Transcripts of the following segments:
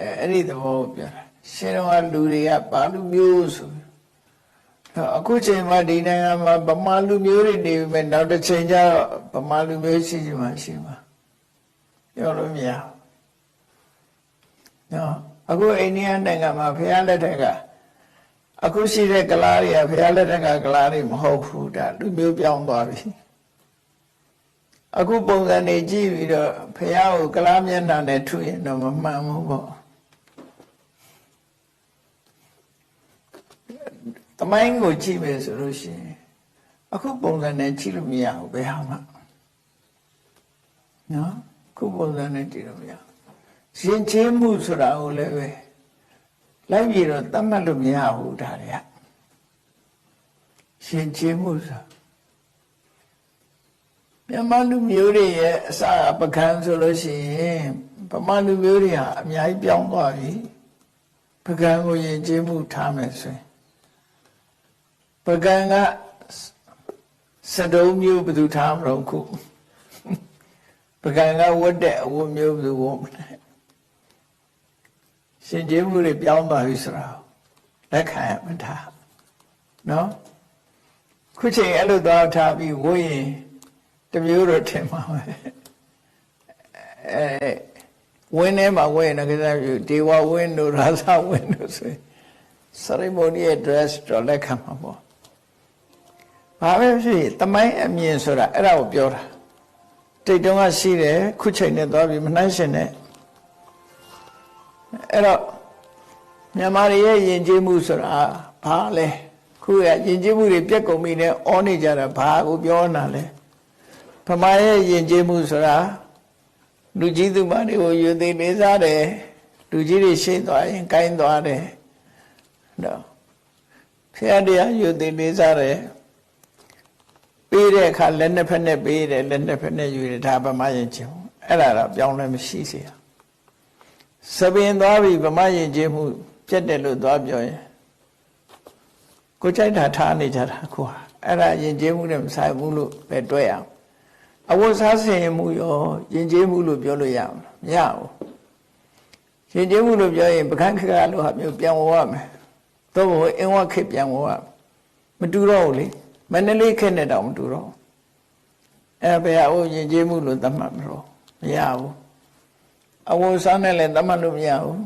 အဲအဲ့ဒီသဘောကိုပြောတာရှင်တော်ကလူတွေကဘာလူမျိုးဆိုပြီးတော့အခုချိန်မှာဒီနိုင်ငံမှာဗမာလူမျိုးတွေနေပြီမဲ့နောက်တစ်ချိန်ကျတော့ဗမာလူမျိုးရှိချင်မှရှိမှာပြောလို့မရဘူးနော်အခုအိန္ဒိယနိုင်ငံမှာဖျားလက်ထက်ကအခုရှိတဲ့ကလားတွေကဖျားလက်ထက်ကကလားတွေမဟုတ်ဘူးဒါလူမျိုးပြောင်းသွားပြီအခုပုံစံနေကြည့်ပြီးတော့ဖះကိုကလားမျက်နှာနဲ့ထုရင်တော့မမှန်ဘူးပေါ့ တမိုင်းကိုကြည့်မယ်ဆိုလို့ရှိရင်အခုပုံစံနဲ့ကြည့်လို့မရဘူးဘယ်ဟာမှနော်အခုပုံစံနဲ့ကြည့်လို့မရဘူးရှင်ချင်းမှုဆိုတာကိုလည်းပဲလိုက်ပြီးတော့သတ်မှတ်လို့မရဘူးဒါတွေကရှင်ချင်းမှုဆိုတာမြန်မာလူမျိုးတွေရဲ့အစပကံဆိုလို့ရှိရင်ဗမာလူမျိုးတွေဟာအများကြီးပြောင်းသွားပြီပကံကိုယဉ်ကျေးမှုထားမယ်ဆိုရင် ပကံကစတုံးမျိုးဘယ်သူထားမလို့ခုပကံကဝတ်တဲ့အဝတ်မျိုးဘယ်သူဝတ်မလဲရှင်ကျေးမှုတွေပြောင်းသွားပြီဆိုတာလက်ခံရမှာထားနော်ခုချိန်အဲ့လိုသွားထားပြီးဝတ်ရင်တမျိုးတော့ထင်ပါပဲအဲဝင်းထဲမှာဝင်းနေကြတဲ့ဒေဝဝင်းတို့ရာဇဝင်းတို့ဆိုရင် ceremony dress တော့လက်ခံမှာပေါ့ ဘာပဲဖြစ်တမိုင်းအမြင်ဆိုတာအဲ့ဒါကိုပြောတာတိတ်တုံးကရှိတယ်ခုချိန်နဲ့သွားပြီးမနှိုင်းရှင်နဲ့အဲ့တော့မြန်မာရဲ့ယဉ်ကျေးမှုဆိုတာဘာလဲခုကယဉ်ကျေးမှုတွေပြက်ကုန်ပြီနဲ့အောနေကြတာဘာကိုပြောနေတာလဲဗမာရဲ့ယဉ်ကျေးမှုဆိုတာလူကြီးသူမတွေကိုယူသိလေးစားတယ်လူကြီးတွေရှေ့သွားရင်ကိုင်းသွားတယ်နော်ဖျက်တရားယူသိလေးစားတယ် ပေးတဲ့အခါလက်နှစ်ဖက်နဲ့ပေးတယ်လက်နှစ်ဖက်နဲ့ယူတယ်ဒါဗမာယဉ်ကျေးမှုအဲ့ဒါတော့ပြောင်းလဲမရှိစေရစပင်သွားပြီဗမာယဉ်ကျေးမှုပြတ်တယ်လို့သွားပြောရင်ကိုကြိုက်တာထားနေကြတာခုဟာအဲ့ဒါယဉ်ကျေးမှုနဲ့မဆိုင်ဘူးလို့ပဲတွဲရအောင်အဝတ်စားဆင်မှုရောယဉ်ကျေးမှုလို့ပြောလို့ရအောင်မရဘူးယဉ်ကျေးမှုလို့ပြောရင်ပကန်းခကလို့ဟာမျိုးပြန်ဝရမယ်သို့မဟုတ်အင်းဝခေပြန်ဝရမတူတော့ဘူးလေ မန္တလေးခေနဲ့တောင်မတူတော့အဲ့ဘယ်အိုးယဉ်ကျေးမှုလို့သတ်မှတ်မလို့မရဘူးအဝတ်စားနဲ့လည်းသတ်မှတ်လို့မရဘူး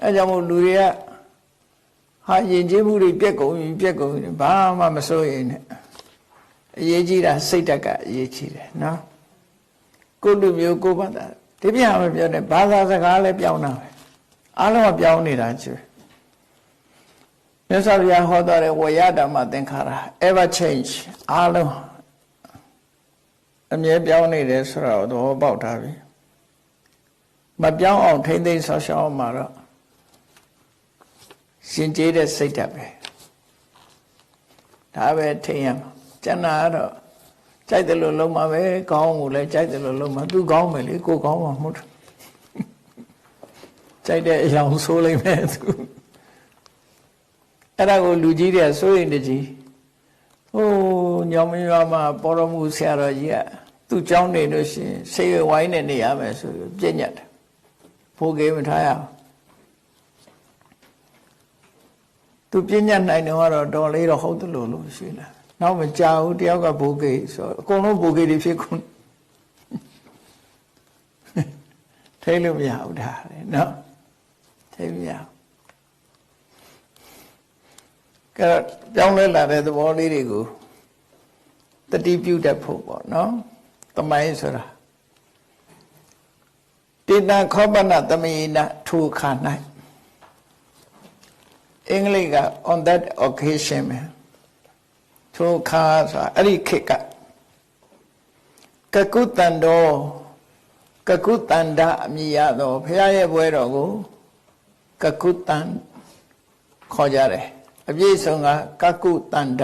အဲကြောင့်မို့လူတွေကဟာယဉ်ကျေးမှုတွေပြက်ကုန်ပြီပြက်ကုန်ပြီဘာမှမစိုးရင်နဲ့အရေးကြီးတာစိတ်ဓာတ်ကအရေးကြီးတယ်နော်ကိုလူမျိုးကိုဘာသာဒီပြမပြောနဲ့ဘာသာစကားလည်းပြောင်းတာပဲအားလုံးကပြောင်းနေတာချွေ မြတ်စွာဘုရားဟောတော်တဲ့ဝရဓမ္မသင်္ခါရ ever change အားလုံးအမြဲပြောင်းနေတယ်ဆိုတော့သဘောပေါက်တာပြီမပြောင်းအောင်ထိမ့်သိမ်းဆောက်ရှောက်အောင်မှာတော့ရှင်ကျေးတဲ့စိတ်ဓာတ်ပဲဒါပဲထိမ့်ရမှာကျန်တာကတော့ကြိုက်တယ်လို့လုံးမှာပဲကောင်းကိုလည်းကြိုက်တယ်လို့လုံးမှာသူကောင်းမယ်လေကိုကောင်းမှာမဟုတ်ဘူးကြိုက်တဲ့အရာဆိုးလိုက်မယ်သူ အဲ့ဒါကိုလူကြီးတွေကစိုးရင်တကြီးဟိုညောင်မရွာမှာပေါ်တော်မူဆရာတော်ကြီးကသူ့เจ้าနေလို့ရှိရင်ဆေးရွဝိုင်းနဲ့နေရမယ်ဆိုပြီးပြည့်ညတ်တယ်ဖိုးကေးမထားရအောင်သူပြည့်ညတ်နိုင်တော့တော်လေးတော့ဟုတ်တယ်လို့လို့ရှိလားနောက်မကြောက်ဘူးတယောက်ကဘိုးကေဆိုအကုန်လုံးဘိုးကေတွေဖြစ်ကုန်ထိလို့မရဘူးဒါလေနော်ထိမရဘူး ကဲပြောင်းလဲလာတဲ့သဘောလေးတွေကိုတတိပြုတတ်ဖို့ပေါ့နော်တမိုင်းဆိုတာတိဏခောပနသမေနထိုခါ၌အင်္ဂလိပ်က on that occasion ပဲထိုခါဆိုတာအဲ့ဒီခေတ်ကကကုတန်တော်ကကုတန္တအမိရတော်ဘုရားရဲ့ဘွဲတော်ကိုကကုတန်ခေါ်ကြတယ် အပြည့်စုံကကကုတန္တ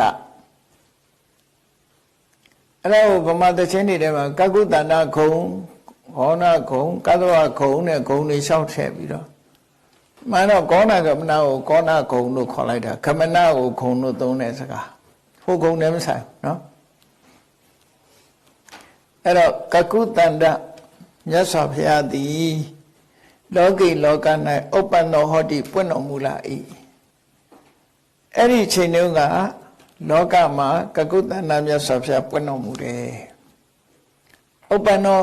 အဲ့ဒါကိုဗမာသချင်းတွေထဲမှာကကုတန္တခုံဟောနာခုံကသဝခုံနဲ့ခုံတွေလျှောက်ထည့်ပြီးတော့မှန်တော့ကောနာကမနာကိုကောနာခုံလို့ခေါ်လိုက်တာခမနာကိုခုံလို့သုံးတဲ့စကားဟိုကုံနဲ့မဆိုင်နော်အဲ့တော့ကကုတန္တမြတ်စွာဘုရားသည်လောကိလောက၌ဥပ္ပန္နောဟောတိပွင့်တော်မူလာ၏ အဲ့ဒီချိန်တုန်းကလောကမှာကကုတ္တနာမြတ်စွာဘုရားပွင့်တော်မူတယ်ဥပ္ပန္နော